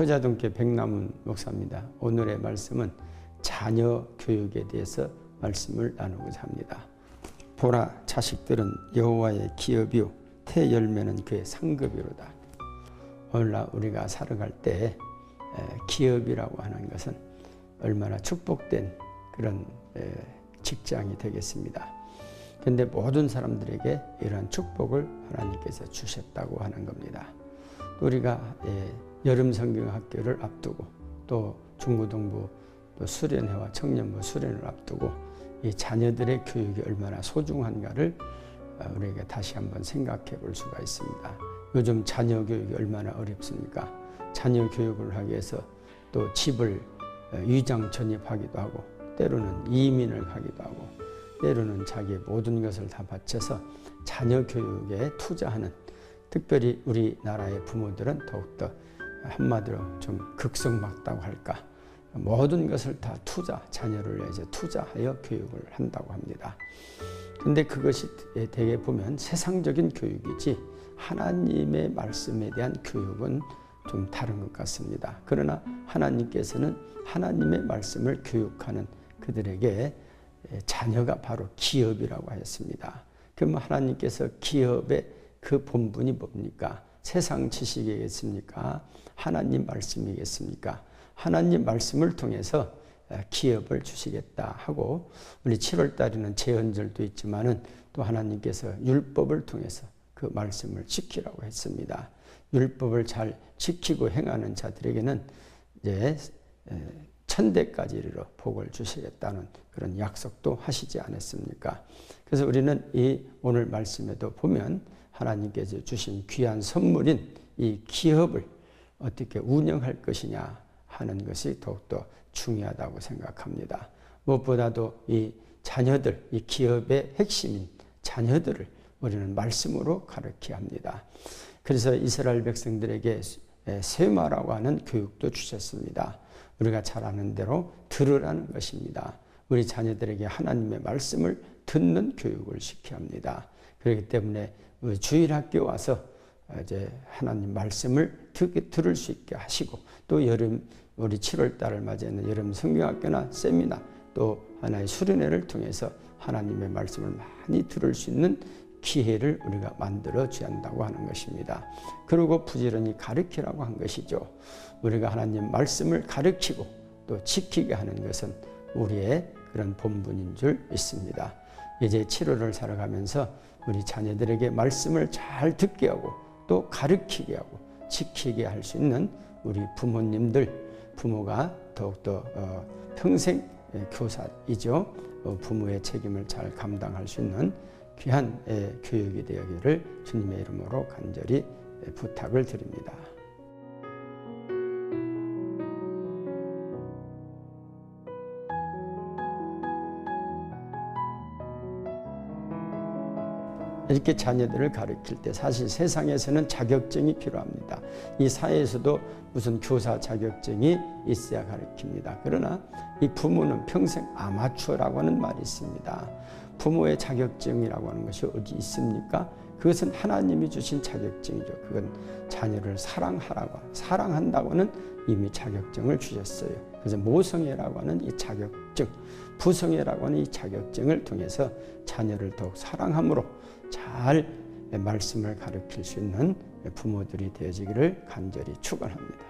효자동교 백남은 목사입니다. 오늘의 말씀은 자녀 교육에 대해서 말씀을 나누고자 합니다. 보라 자식들은 여호와의 기업이요 태 열매는 그의 상급이로다. 오늘날 우리가 살아갈 때 기업이라고 하는 것은 얼마나 축복된 그런 직장이 되겠습니다. 근데 모든 사람들에게 이러한 축복을 하나님께서 주셨다고 하는 겁니다. 우리가 여름 성경학교를 앞두고 또 중고등부 또 수련회와 청년부 수련을 앞두고 이 자녀들의 교육이 얼마나 소중한가를 어, 우리에게 다시 한번 생각해 볼 수가 있습니다. 요즘 자녀 교육이 얼마나 어렵습니까? 자녀 교육을 하기 위해서 또 집을 어, 위장 전입하기도 하고 때로는 이민을 가기도 하고 때로는 자기의 모든 것을 다 바쳐서 자녀 교육에 투자하는 특별히 우리나라의 부모들은 더욱더 한마디로 좀 극성맞다고 할까 모든 것을 다 투자 자녀를 이제 투자하여 교육을 한다고 합니다. 근데 그것이 대개 보면 세상적인 교육이지 하나님의 말씀에 대한 교육은 좀 다른 것 같습니다. 그러나 하나님께서는 하나님의 말씀을 교육하는 그들에게 자녀가 바로 기업이라고 하였습니다. 그럼 하나님께서 기업의 그 본분이 뭡니까? 세상 지식이겠습니까? 하나님 말씀이겠습니까? 하나님 말씀을 통해서 기업을 주시겠다 하고 우리 7월 달에는 제헌절도 있지만은 또 하나님께서 율법을 통해서 그 말씀을 지키라고 했습니다. 율법을 잘 지키고 행하는 자들에게는 이제 천대까지 이르러 복을 주시겠다는 그런 약속도 하시지 않았습니까? 그래서 우리는 이 오늘 말씀에도 보면 하나님께서 주신 귀한 선물인 이 기업을 어떻게 운영할 것이냐 하는 것이 더욱더 중요하다고 생각합니다. 무엇보다도 이 자녀들, 이 기업의 핵심인 자녀들을 우리는 말씀으로 가르쳐야 합니다. 그래서 이스라엘 백성들에게 세마라고 하는 교육도 주셨습니다. 우리가 잘 아는 대로 들으라는 것입니다. 우리 자녀들에게 하나님의 말씀을 듣는 교육을 시켜야 합니다. 그렇기 때문에 주일 학교 와서 이제 하나님 말씀을 듣, 들을 수 있게 하시고 또 여름 우리 7월 달을 맞이하는 여름 성경학교나 세미나 또 하나의 수련회를 통해서 하나님의 말씀을 많이 들을 수 있는 기회를 우리가 만들어 줘야 한다고 하는 것입니다. 그리고 부지런히 가르치라고 한 것이죠. 우리가 하나님 말씀을 가르치고 또 지키게 하는 것은 우리의 그런 본분인 줄 믿습니다. 이제 7월을 살아가면서 우리 자녀들에게 말씀을 잘 듣게 하고 또 가르치게 하고 지키게 할 수 있는 우리 부모님들 부모가 더욱더 어, 평생 교사이죠. 어, 부모의 책임을 잘 감당할 수 있는 귀한 교육이 되기를 주님의 이름으로 간절히 부탁을 드립니다. 이렇게 자녀들을 가르칠 때 사실 세상에서는 자격증이 필요합니다. 이 사회에서도 무슨 교사 자격증이 있어야 가르칩니다. 그러나 이 부모는 평생 아마추어라고 하는 말이 있습니다. 부모의 자격증이라고 하는 것이 어디 있습니까? 그것은 하나님이 주신 자격증이죠. 그건 자녀를 사랑하라고 사랑한다고는 이미 자격증을 주셨어요. 그래서 모성애라고 하는 이 자격증, 부성애라고 하는 이 자격증을 통해서 자녀를 더욱 사랑함으로 잘 말씀을 가르칠 수 있는 부모들이 되어지기를 간절히 축원합니다.